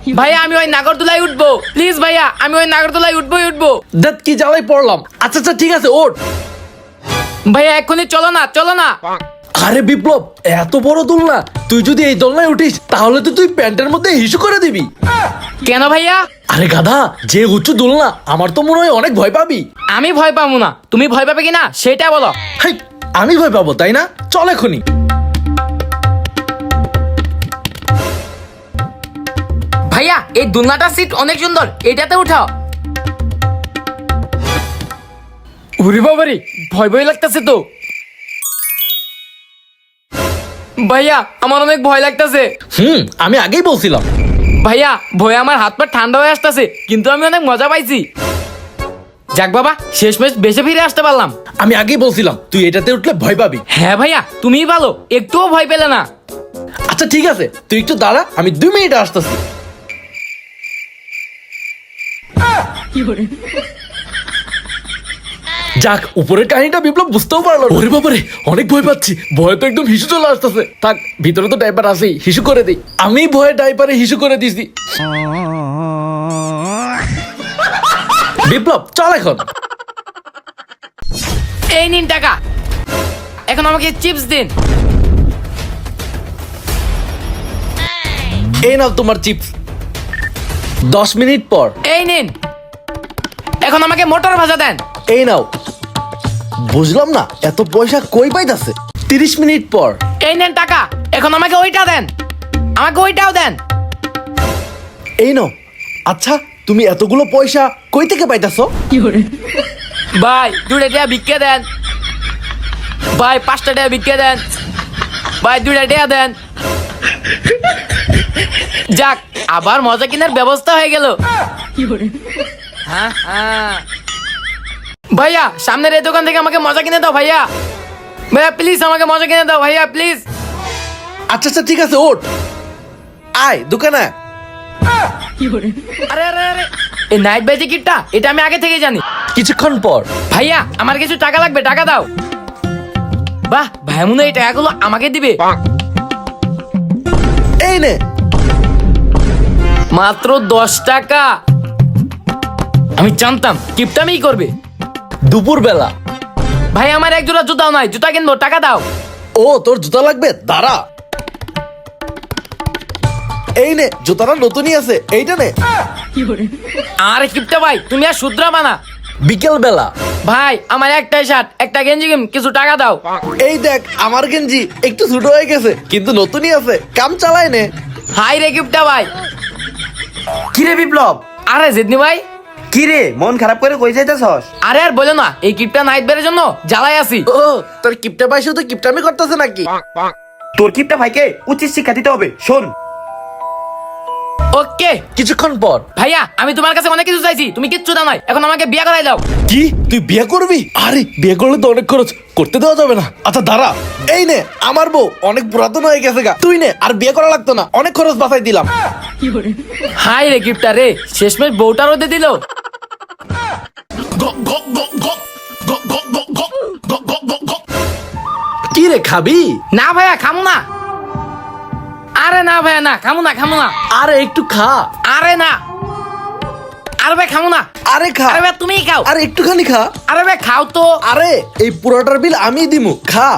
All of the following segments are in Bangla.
ভাইয়া আমি ওই নাগরদোলায় উঠবো। প্লিজ ভাইয়া আমি ওই নাগরদোলায় উঠবোই উঠবো। দেখ কি জ্বালাই পড়লাম। আচ্ছা আচ্ছা ঠিক আছে ওঠ। ভাইয়া এক্ষুনি চলো না চলো না। আরে বিপ্লব এত বড় দোলনা তুই যদি এই দোলনায় উঠিস তাহলে তো তুই প্যান্টের মধ্যে হিসু করে দিবি। কেন ভাইয়া? আরে গাধা যে উঁচু দোলনা আমার তো মনে হয় অনেক ভয় পাবি। আমি ভয় পাবো না। তুমি ভয় পাবে কিনা সেটা বলো। হাই আমি ভয় পাবো তাই না? চল এখনই ভাইয়া এই দুলনাটার সিট অনেক সুন্দর। এটাতে উঠাও। উরি বাবারি ভয় ভয় লাগতেছে তো। ভাইয়া আমার অনেক ভয় লাগতেছে। হুম আমি আগেই বলছিলাম। ভাইয়া ভয়ে আমার হাত পা ঠান্ডা হয়ে আসতেছে কিন্তু আমি অনেক মজা পাইছি। যাক বাবা শেষ শেষমেশ বেঁচে ফিরে আসতে পারলাম। আমি আগেই বলছিলাম তুই এটাতে উঠলে ভয় পাবি। হ্যাঁ ভাইয়া তুমিই ভালো একটুও ভয় পেলে না। আচ্ছা ঠিক আছে তুই একটু দাঁড়া আমি দুই মিনিট আসতেছি। যাক উপরের কাহিনীটা বিপ্লব বুঝতেও পারল ওরে বাবারে অনেক ভয় পাচ্ছি। ভয় তো একদম হিসু চলে আসতেছে। থাক ভিতরে তো ডাইপার আছেই হিসু করে দিই। আমি ভয়ে ডাইপারে হিসু করে দিছি। বিপ্লব চল এখন। এই নিন টাকা। এখন আমাকে চিপস দিন। এই নাও তোমার চিপস। দশ মিনিট পর। এই নিন। এখন আমাকে মোটর ভাজা দেন। এই নাও। বুঝলাম না এত পয়সা কই পাইতাছে? তিরিশ মিনিট পর। এই নেন টাকা এখন আমাকে ওইটা দেন। আমাকে ওইটাও দেন। এই নাও। আচ্ছা তুমি এতগুলো পয়সা কই থেকে পাইতাছো? ভাই দুটা টাকা ভিক্ষে দেন। ভাই পাঁচটা টাকা ভিক্ষে দেন। ভাই দুটা টাকা দেন। যাক আবার মজা কেনার ব্যবস্থা হয়ে গেল। ভাইয়া সামনের এই দোকান থেকে আমাকে মজা কিনে দাও ভাইয়া। ভাইয়া প্লিজ আমাকে মজা কিনে দাও ভাইয়া প্লিজ আচ্ছা আচ্ছা ঠিক আছে ওঠ। আয় দোকানে। আরে আরে আরে এই নাইট বাই টিকিটটা এটা আমি আগে থেকে জানি। কিছুক্ষণ পর। ভাইয়া আমার কিছু টাকা লাগবে টাকা দাও। বাহ ভাই মনে হয় এই টাকাগুলো আমাকে দিবে। এই নে। মাত্র দশ টাকা। আমি জানতাম কিপটামি করবে। দুপুর বেলা ভাই আমার এক জোড়া জুতাও নাই জুতা কিনবো টাকা দাও। ও তোর জুতা লাগবে? দাঁড়া। এই নে জুতাটা নতুনই আছে এইটা নে। আরে কিপটা ভাই তুমি আর শুদ্রা বানা বিকেল বেলা ভাই আমার একটাই শার্ট একটা গেঞ্জি কিন কিছু টাকা দাও। এই দেখ আমার গেঞ্জি একটু ছোট হয়ে গেছে কিন্তু নতুনই আছে কাম চালায় নে। হাই রে কিপটা ভাই। কিরে বিপ্লব? আরে জিদনি ভাই কিরে মন খারাপ করে কই যাইতেছস? আরে আর বলো না এই কিপটা নাইট জন্য জ্বালাই আছি। ও তোর কিপটা ভাই শুধু কিপটামি করতেছে নাকি? তোর কিপটা ভাইকে উচিত শিক্ষা দিতে হবে শোন। ওকে। কিছুক্ষণ পর। ভাইয়া আমি তোমার কাছে অনেক কিছু চাইছি তুমি কিচ্ছু দাও নাই। এখন আমাকে বিয়ে করাই দাও। কি? তুই বিয়ে করবি? আরে বিয়ে করলে তো অনেক খরচ করতে দেওয়া যাবে না। আচ্ছা দাঁড়া। এই নে আমার বউ অনেক পুরাতন হয়ে গেছে গা। তুই নে আর বিয়ে করা লাগতো না। অনেক খরচ বাঁচাই দিলাম। হাই রে কিপটা রে শেষমেশ বউটা রোদে দিল। কি রে খাবি? না ভাইয়া খামু না। আরে না ভাইয়া না খামু না খামু না। আরে একটু খা। আরে না। আরে ভাই খামু না। আরে খা। আরে ভাই তুমিই খাও। আরে একটুখানি খা। আরে ভাই খাও তো। আরে এই পুরোটার বিল আমি দিমু। খা।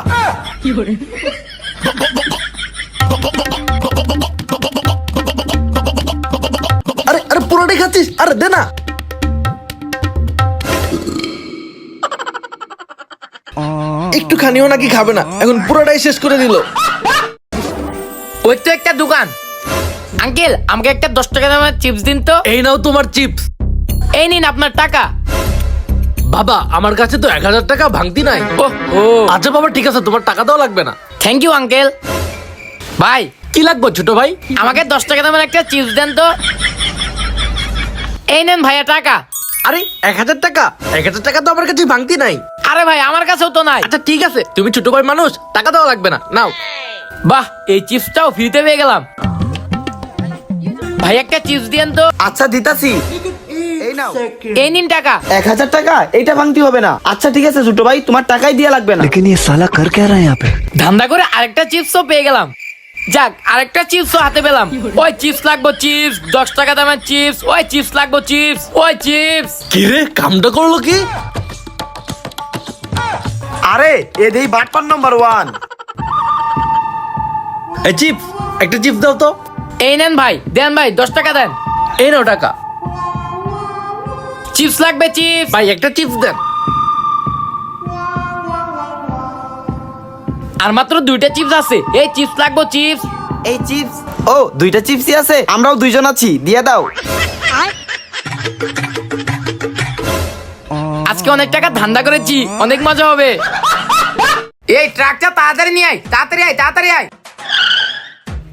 আরে আরে পুরোটাই খাচ্ছিস? আরে দে না। একটুখানিও নাকি খাবে না। এখন পুরোটাই শেষ করে দিল। ওই তো একটা দোকান। আঙ্কেল আমাকে একটা দশ টাকা দামের চিপস দিন তো। এই নাও তোমার চিপস। এই নিন আপনার টাকা। বাবা আমার কাছে তো এক হাজার টাকা ভাঙতি নাই। ও। আচ্ছা বাবা ঠিক আছে তোমার টাকা দেওয়া লাগবে না। থ্যাংক ইউ আঙ্কেল ভাই কি লাগবে ছোট ভাই? আমাকে দশ টাকা দামের একটা চিপস দেন তো। এই নেন ভাইয়া টাকা। আরে এক হাজার টাকা এক হাজার টাকা তো আমার কাছে ভাঙতি নাই আরে ভাই আমার কাছেও তো নাই আচ্ছা ঠিক আছে তুমি ছোট ভাই মানুষ টাকা দেওয়া লাগবে না নাও বাহ এই চিপসটাও ফ্রিতে পেয়ে গেলাম ভাই একটা চিপস দিয়েন তো আচ্ছা দিতাছি এই নাও এই নিন টাকা এক হাজার টাকা এইটা ভাঙতি হবে না আচ্ছা ঠিক আছে ছোট ভাই তোমার টাকাই দিয়া লাগবে না लेकिन ये साला कर क्या रहा है यहाँ पे ধান্দা করে আরেকটা চিপসও পেয়ে গেলাম যাক আরেকটা চিপস হাতে পেলাম। ওই চিপস লাগবো চিপস দশ টাকা দামের চিপস ওই চিপস লাগবো চিপস ওই চিপস কি রে কামটা করল কি? আরে এদেই বাটপার নাম্বার ওয়ান এই চিপস একটা চিপস দাও তো। এই নেন ভাই দেন ভাই দশ টাকা দেন। এই নাও টাকা। চিপস লাগবে চিপস ভাই একটা চিপস দেন। আর মাত্র দুইটা চিপস আছে। এই চিপস লাগবো চিপস। এই চিপস? ও দুইটা চিপসই আছে। আমরাও দুইজন আছি দিয়ে দাও। আজকে অনেক টাকা ধান্দা করেছি অনেক মজা হবে। এই ট্রাকটা তাড়াতাড়ি নিয়ে আয় তাড়াতাড়ি আয় তাড়াতাড়ি আয়।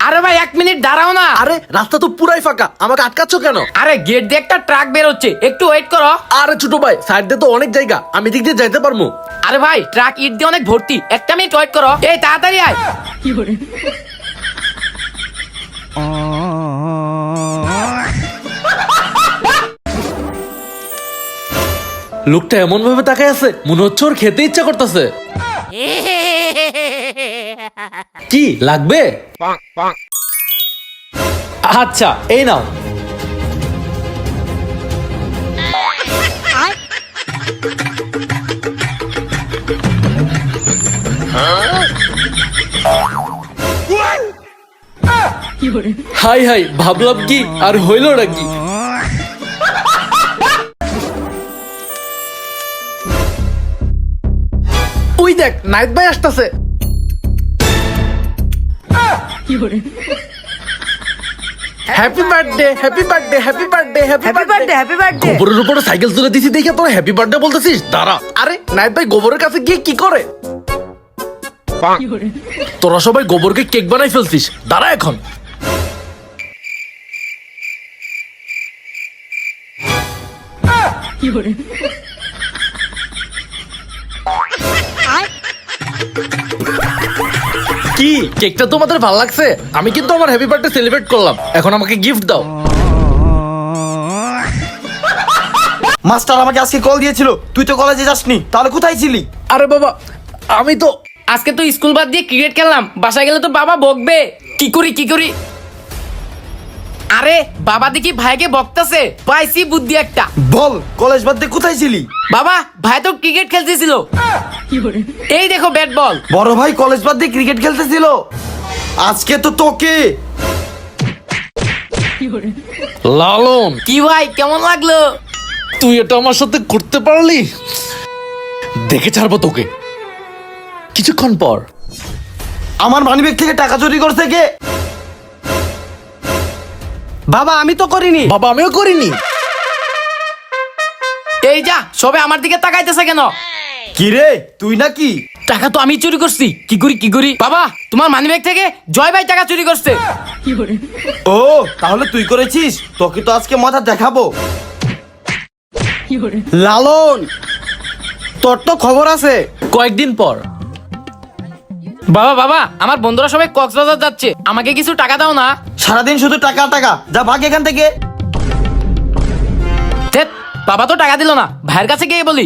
আরে ভাই এক মিনিট দাঁড়াও না। আরে রাস্তা তো পুরাই ফাঁকা। আমাকে আটকাচ্ছ কেন? আরে গেট দিয়ে একটা ট্রাক বের হচ্ছে একটু ওয়েট করো। আরে ছোট ভাই সাইড দিয়ে তো অনেক জায়গা। আমি দিক দিয়ে যাইতে পারব? আরে ভাই ট্রাক ইট দিয়ে অনেক ভর্তি। একটা মিনিট ওয়েট করো। এই তাড়াতাড়ি আয়। কি করে লোকটা এমন ভাবে তাকায় আছে মনে হচ্ছে ওর খেতে ইচ্ছা করতেছে। কি, লাগবে? আচ্ছা এই নাও। হাই হাই, ভাবলাম কি আর হইল নাকি? ওই দেখ, নাইট ভাই আসতেছে। Happy birthday happy birthday happy birthday happy birthday happy birthday গোবরের উপরে সাইকেল তুলে দিছি দেখে তোরা হ্যাপি বার্থডে বলতেছিস? দাঁড়া। আরে নাইট ভাই গোবরের কাছে গিয়ে কি করে? তোরা সবাই গোবরকে কেক বানাই ফেলছিস। দাঁড়া এখন। কি কেকটা তোমাদের ভালো লাগছে। আমি কিন্তু আমার হ্যাপি বার্থডে সেলিব্রেট করলাম। এখন আমাকে গিফট দাও। মাস্টার আমাকে আজকে কল দিয়েছিল। তুই তো কলেজে যাসনি। তাহলে কোথায় ছিলি? আরে বাবা আমি তো আজকে তো স্কুল বাদ দিয়ে ক্রিকেট খেললাম। বাসায় গেলে তো বাবা বকবে। কি করি কি করি? আরে বাবা দেখি ভাইকে বকতাছে। পাইছি বুদ্ধি একটা। বল কলেজ বাদ দিয়ে কোথায় ছিলি? বাবা ভাই তো ক্রিকেট খেলতেছিল। এই দেখো ব্যাট বল বড় ভাই কলেজ বাদ দিয়ে ক্রিকেট খেলতেছিল। আজকে তো তোকে। লালন। কি ভাই কেমন লাগল? তুই এটা আমার সাথে করতে পারলি? দেখে ছাড়বো তোকে। কিছুক্ষণ পর। আমার মানিব্যাগ থেকে টাকা চুরি করছে কে? বাবা আমি তো করিনি। বাবা আমিও করিনি। এই যা সবে আমার দিকে তাকাইতেছে কেন? কি রে তুই নাকি? টাকা তো আমি চুরি করছি। কি করি কি করি? বাবা তোমার মানিব্যাগ থেকে জয় ভাই টাকা চুরি করছে। ও তাহলে তুই করেছিস? তোকে তো আজকে মাথা দেখাবো। লালন তোর তো খবর আছে। কয়েকদিন পর। বাবা বাবা আমার বন্ধুরা সবাই কক্সবাজার যাচ্ছে। আমাকে কিছু টাকা দাও না। সারাদিন শুধু টাকা টাকা। যা ভাগ এখান থেকে। ধ্যাৎ, বাবা তো টাকা দিল না। ভাইয়ের কাছে গিয়ে বলি।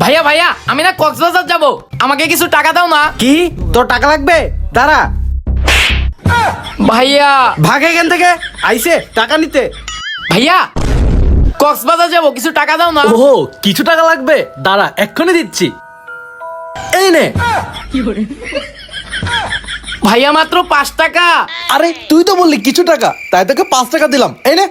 ভাইয়া ভাইয়া আমি না কক্সবাজার যাব। আমাকে কিছু টাকা দাও না। কি? তোর টাকা লাগবে? দাঁড়া। ভাইয়া। ভাগ এখান থেকে। আইসে টাকা নিতে। ভাইয়া কক্সবাজার যাব কিছু টাকা দাও না। ও কিছু টাকা লাগবে। দাঁড়া এক্ষুনি দিচ্ছি। এই নে। ভাইয়া মাত্র পাঁচ টাকা। আরে তুই তো বললি কিছু টাকা তাই তোকে পাঁচ টাকা দিলাম। এই নে।